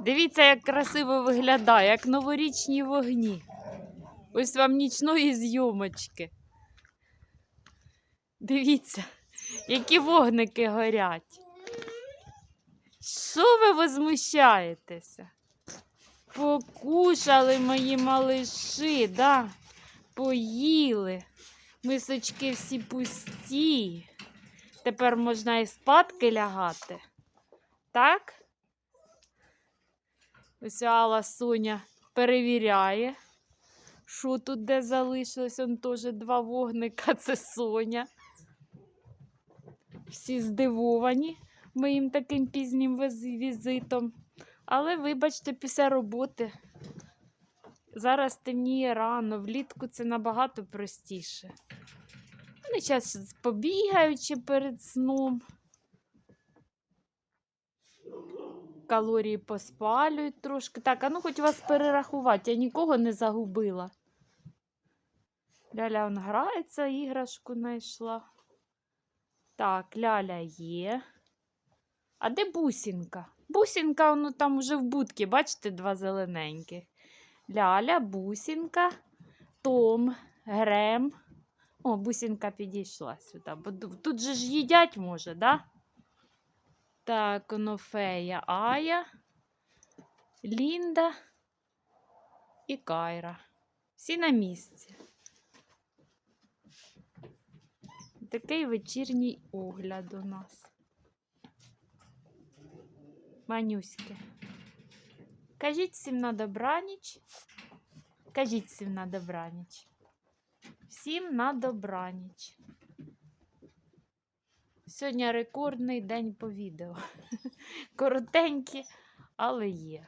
Дивіться, як красиво виглядає, як новорічні вогні. Ось вам нічної зйомочки. Дивіться, які вогники горять. Що ви возмущаєтеся? Покушали мої малиші, да? Поїли. Мисочки всі пусті. Тепер можна і спадки лягати. Так? Ось Алла Соня перевіряє, що тут де залишилось. Он теж два вогника, це Соня. Всі здивовані моїм таким пізнім візитом. Але, вибачте, після роботи. Зараз темніє рано, влітку це набагато простіше. Вони зараз побігаючи перед сном. Калорії поспалюють трошки. Так, а ну хоч вас перерахувати, я нікого не загубила. Ляля он грається, іграшку знайшла. Так, ляля є. А де бусінка? Бусінка, ну там уже в будці, бачите, два зелененьких. Ляля, бусінка, Том, Грем. О, бусінка підійшла сюди. Бо тут же ж їдять може, да? Так, воно фея Ая, Лінда і Кайра. Всі на місці. Такий вечірній огляд у нас. Манюськи. Кажіть всім на добраніч. Кажіть всім на добраніч. Всім на добраніч. Сьогодні рекордний день по відео. Коротенькі, але є.